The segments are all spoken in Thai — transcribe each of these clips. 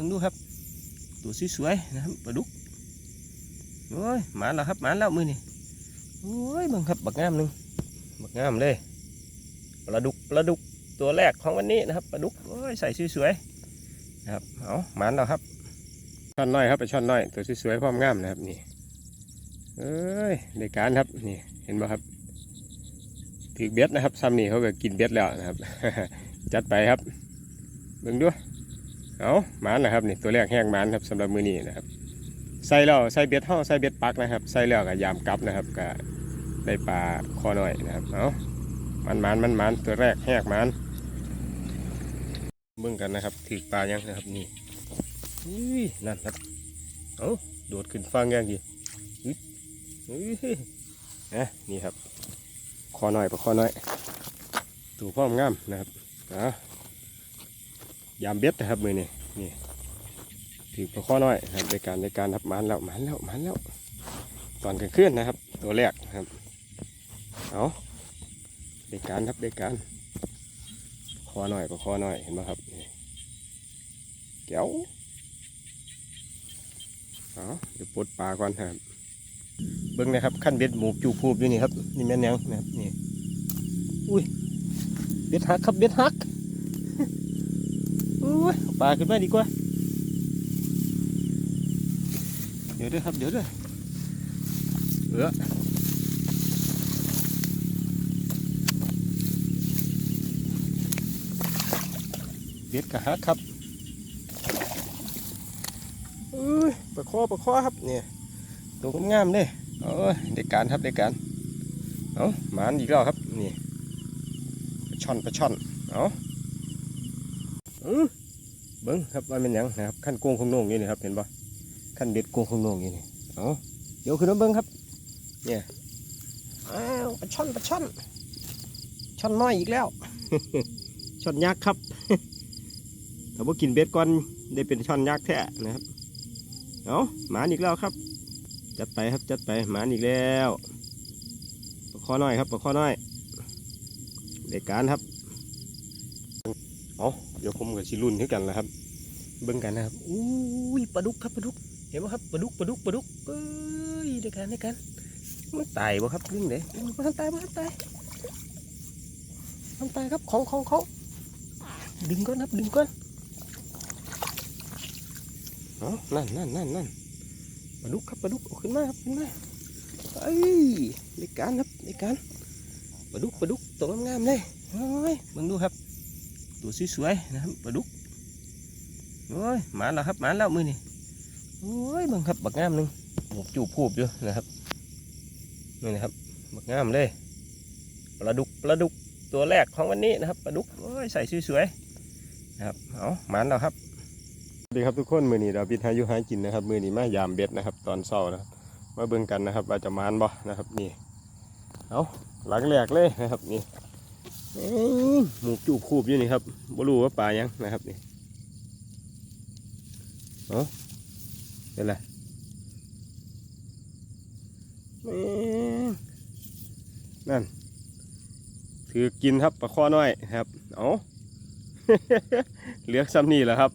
บิ่งดูครับ ตัวสวยๆนะครับปลาดุกโอ้ยหมาแล้วครับหมาแล้วมือนี่โอ้ยบิ่งครับบักงามหนึ่งบักงามเลยปลาดุกปลาดุกตัวแรกของวันนี้นะครับปลาดุกโอ้ยใส่สวยๆนะครับเอาหมาแล้วครับช่อนน้อยครับไปช่อนน้อย ตัวสวยๆพร้อมงามนะครับนี่เอ้ยในการครับนี่เห็นไหมครับถือเบ็ดนะครับซ้ำนี่เขาก็กินเบ็ดแล้วนะครับ จัดไปครับเบิ่งดู เอาหมานนะครับนี่ตัวแรกแห้งหมานครับสำหรับมือนี้นะครับใส่แล้วใส่เบ็ดห่อใส่เบ็ดปักนะครับ ใส่แล้วก็ยามกลับนะครับก็ได้ปลาคอหน่อยนะครับเอามันหมานมันหมานตัวแรกแหกหมานเบิ่งกันนะครับถือปลายังนะครับนี่อุ้ยนั่นครับเอาโดดขึ้นฟังอย่างดีอุ้ยอุ้ยนะนี่ครับคอหน่อยปลาคอหน่อยตัวพร้อมงามนะครับเอา ยามเบ็ดนะครับมือนี่นี่ถือปลาข้อน้อยครับในการในการทับมันแล้วมันแล้วมันแล้ว ตอนกลางคืนนะครับ ตัวแรกนะครับเอาในการครับในการคอหน่อยปลาข้อน้อยเห็นไหมครับนี่แก้วเอาเดี๋ยวปลดปลาก่อนครับเบิ้งนะครับขั้นเบ็ดหมูจูพูบอยู่นี่ครับนี่แม่นยังนะครับนี่อุ้ยเบ็ดหักครับเบ็ดหัก ปลาขึ้นมาดีกว่า เดี๋ยวด้วยครับ เดี๋ยวเด้วยเออเบ็ดกะฮักครับเอ้ยปลาคอปลาคอครับเนี่ยตัวงามเลยโอ้ยเด็กการครับเด็กการเอาหมานอีกแล้วครับนี่ปลาช่อนปลาช่อนเอาอือ เบิ้งครับว่าเป็นหยังนะครับขั้นโกงของโหนงนี่นะครับเห็นปะขั้นเบ็ดโกงของโหนงนี่นี่เอาเดี๋ยวขึ้นมาเบิ้งครับ เนี่ยอ้าวปลาช่อนปลาช่อนช่อนน้อยอีกแล้วช่อนยักษ์ครับถ้าว่ากินเบ็ดก่อนได้เป็นช่อนยักษ์แท้นะครับเอาหมาอีกแล้วครับ จัดไปครับจัดไปหมาอีกแล้วปลาข้อน้อยครับปลาข้อน้อยเด็กการครับ เอาเดี๋ยวผมกับชิรุ่นให้กันแหละครับ เบิ่งกันนะครับอุ้ยปลาดุกครับปลาดุก เห็นไหมครับปลาดุกปลาดุกปลาดุกเอ้ยเดี๋ยวกันเดี๋ยวกันมันตายบ่ครับเรื่องเด้มันตายมันตายมันตายครับของของเของดึงก่อนครับดึงก่อนเอานั่นนั่นนั่นนั่นปลาดุกครับปลาดุกเอาขึ้นมาครับขึ้นมาเอ้ยในการครับในการปลาดุกปลาดุกตัวงามๆเลยเฮ้ยเบิ่งดูครับ ตัวสวยๆนะครับปลาดุกโอ้ยหมาแล้วครับหมาแล้วมือนี่โอ้ยบังครับบักงามหนึ่งหมกจูบพูบอยู่นะครับนี่นะครับบักงามเลยปลาดุกปลาดุกตัวแรกของวันนี้นะครับปลาดุกโอ้ยใส่สวยๆนะครับเอาหมาแล้วครับสวัสดีครับทุกคนมือนี้เราบินหายุหากินนะครับ มือนี้มายามเบ็ดนะครับ ตอนเช้านะครับมาเบิ่งกันนะครับว่าจะมานบ่นะครับนี่เอาหลังแรกเลยนะครับนี่ หมูจูบคูบอยู่นี่ครับบ่รู้ว่าปลายังนะครับนี่เอ้เป็นไรนั่นถือกินครับปลาข้อน้อยครับ เอาเหลือกซ้ำนี่แหละครับ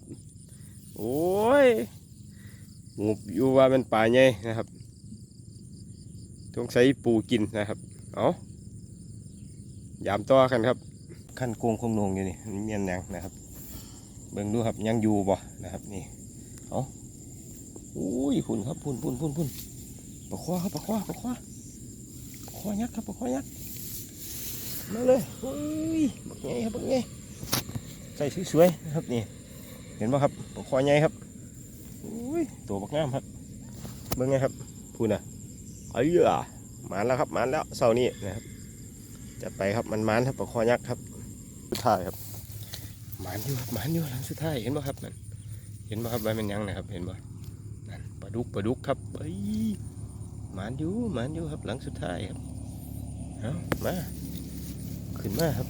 โอ้ยงูอยู่ว่าเป็นปลาใหญ่นะครับต้องใช้ปูกินนะครับ เอา ยามต่อกันครับขั้นโกงคงนงอยู่นี่เมียนยังนะครับ เบิ่งดูครับยังอยู่บ่นะครับนี่เอาอุ้ยพุ่นครับพุ่นพุ่นพุ่นพุ่นปลาคว้าครับปลาคว้าปลาคว้าปลาคว้ายักษ์ครับปลาคว้ายักษ์มาเลยอุ้ยบักใหญ่ครับบักใหญ่ใส่สวยๆนะครับนี่เห็นป่ะครับปลาคว้าใหญ่ครับอุ้ยตัวบักงามครับเบิ่งไงครับพุ่นอะเอ้ยอะมาแล้วครับมาแล้วเสาร์นี้นะครับ จัดไปครับมันมันครับปลาคอยักษ์ครับ สุดท้ายครับหมันอยู่ครับหมันอยู่หลังสุดท้ายเห็นป่ะครับนั่นเห็นป่ะครับใบมันยังนะครับ เห็นป่ะนั่นปลาดุกปลาดุกครับเอ้ยหมันอยู่หมันอยู่ครับหลังสุดท้ายครับเอามาขึ้นมาครับ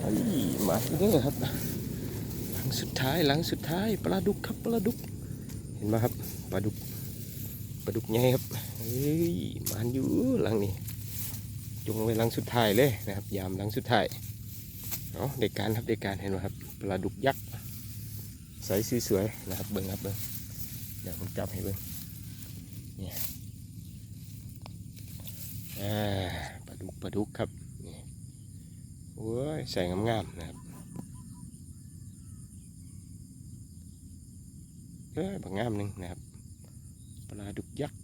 เอ้ยหมันอยู่เด้อครับ หลังสุดท้ายหลังสุดท้ายปลาดุกครับปลาดุก เห็นป่ะครับปลาดุกป ลาดุกใหญ่ครับเฮ้ยมันอยู่หลังนี้จงไว้หลังสุดท้ายเลยนะครับ ยามหลังสุดท้ายเอเอาเด็กการครับเด็กการเห็นไหมครับปลาดุกยักษ์ใสสวยๆนะครับเบิ้งครับเบิ้งเดี๋ยวผมจับให้เบิ้งเนี่ยอ่าปลาดุกปลาดุกครับนี่โอ้ยใส่งามๆนะครับเอ้ยบางงามหนึ่งนะครับ ปลาดุกยักษ์